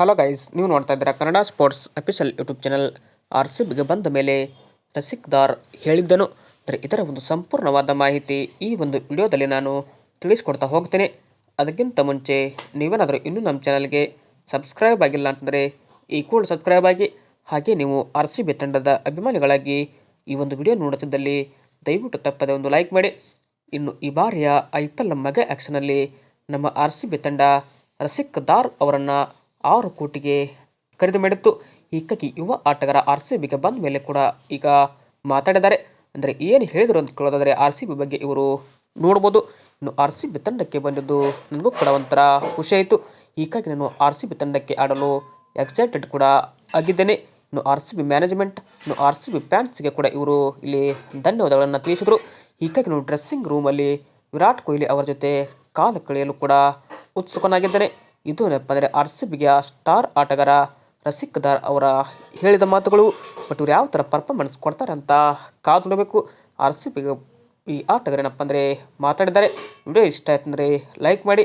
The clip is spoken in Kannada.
ಹಲೋ ಗೈಸ್ ನೀವು ನೋಡ್ತಾ ಇದ್ದೀರಾ Kannada sports official YouTube channel R C ಬಿಗೆ ಬಂದ ಮೇಲೆ ರಸಿಕ್ದಾರ್ ಹೇಳಿದ್ದನು. ಅಂದರೆ ಇದರ ಒಂದು ಸಂಪೂರ್ಣವಾದ ಮಾಹಿತಿ ಈ ಒಂದು ವಿಡಿಯೋದಲ್ಲಿ ನಾನು ತಿಳಿಸ್ಕೊಡ್ತಾ ಹೋಗ್ತೇನೆ. ಅದಕ್ಕಿಂತ ಮುಂಚೆ ನೀವೇನಾದರೂ ಇನ್ನೂ ನಮ್ಮ ಚಾನಲ್ಗೆ ಸಬ್ಸ್ಕ್ರೈಬ್ ಆಗಿಲ್ಲ ಅಂತಂದರೆ ಈ ಕೂಡ ಸಬ್ಸ್ಕ್ರೈಬ್ ಆಗಿ. ಹಾಗೆ ನೀವು ಆರ್ ಸಿ ಬಿ ತಂಡದ ಅಭಿಮಾನಿಗಳಾಗಿ ಈ ಒಂದು ವಿಡಿಯೋ ನೋಡುತ್ತಿದ್ದಲ್ಲಿ ದಯವಿಟ್ಟು ತಪ್ಪದೆ ಒಂದು ಲೈಕ್ ಮಾಡಿ. ಇನ್ನು ಈ ಬಾರಿಯ ಐ ಪಿ ಎಲ್ ಮಗ ಆ್ಯಕ್ಷನಲ್ಲಿ ನಮ್ಮ ಆರ್ ಸಿ ಬಿ ತಂಡ ರಸಿಕ್ ದಾರ್ ಅವರನ್ನು ಆರು ಕೋಟಿಗೆ ಖರೀದಿ ಮಾಡಿತ್ತು. ಹೀಗಾಗಿ ಯುವ ಆಟಗಾರ ಆರ್ ಸಿ ಬಿಗೆ ಬಂದ ಮೇಲೆ ಕೂಡ ಈಗ ಮಾತಾಡಿದ್ದಾರೆ. ಅಂದರೆ ಏನು ಹೇಳಿದರು ಅಂತ ಕೇಳೋದಾದರೆ ಆರ್ ಸಿ ಬಿ ಬಗ್ಗೆ ಇವರು ನೋಡ್ಬೋದು. ಇನ್ನು ಆರ್ ಸಿ ಬಿ ತಂಡಕ್ಕೆ ಬಂದಿದ್ದು ನನಗೂ ಕೂಡ ಒಂಥರ ಖುಷಿ ಆಯಿತು. ನಾನು ಆರ್ ಸಿ ಬಿ ತಂಡಕ್ಕೆ ಆಡಲು ಎಕ್ಸೈಟೆಡ್ ಕೂಡ ಆಗಿದ್ದೇನೆ. ಇನ್ನು ಆರ್ ಸಿ ಬಿ ಮ್ಯಾನೇಜ್ಮೆಂಟ್ ಇನ್ನು ಆರ್ ಸಿ ಬಿ ಫ್ಯಾನ್ಸ್ಗೆ ಕೂಡ ಇವರು ಇಲ್ಲಿ ಧನ್ಯವಾದಗಳನ್ನು ತಿಳಿಸಿದರು. ಈಕಾಗಿ ನಾನು ಡ್ರೆಸ್ಸಿಂಗ್ ರೂಮಲ್ಲಿ ವಿರಾಟ್ ಕೊಹ್ಲಿ ಅವರ ಜೊತೆ ಕಾಲ ಕಳೆಯಲು ಕೂಡ ಉತ್ಸುಕನಾಗಿದ್ದೇನೆ. ಇದು ಏನಪ್ಪ ಅಂದರೆ ಆರ್ ಸಿ ಬಿಗೆ ಸ್ಟಾರ್ ಆಟಗಾರ ರಸಿಕ್ ದಾರ್ ಅವರ ಹೇಳಿದ ಮಾತುಗಳು. ಬಟ್ ಇವ್ರು ಯಾವ ಥರ ಪರ್ಫಾರ್ಮೆನ್ಸ್ ಕೊಡ್ತಾರೆ ಅಂತ ಕಾದು ನೋಡಬೇಕು. ಆರ್ ಸಿ ಬಿಗೆ ಈ ಆಟಗಾರ ಏನಪ್ಪ ಅಂದರೆ ಮಾತಾಡಿದ್ದಾರೆ. ವಿಡಿಯೋ ಇಷ್ಟ ಆಯ್ತಂದರೆ ಲೈಕ್ ಮಾಡಿ.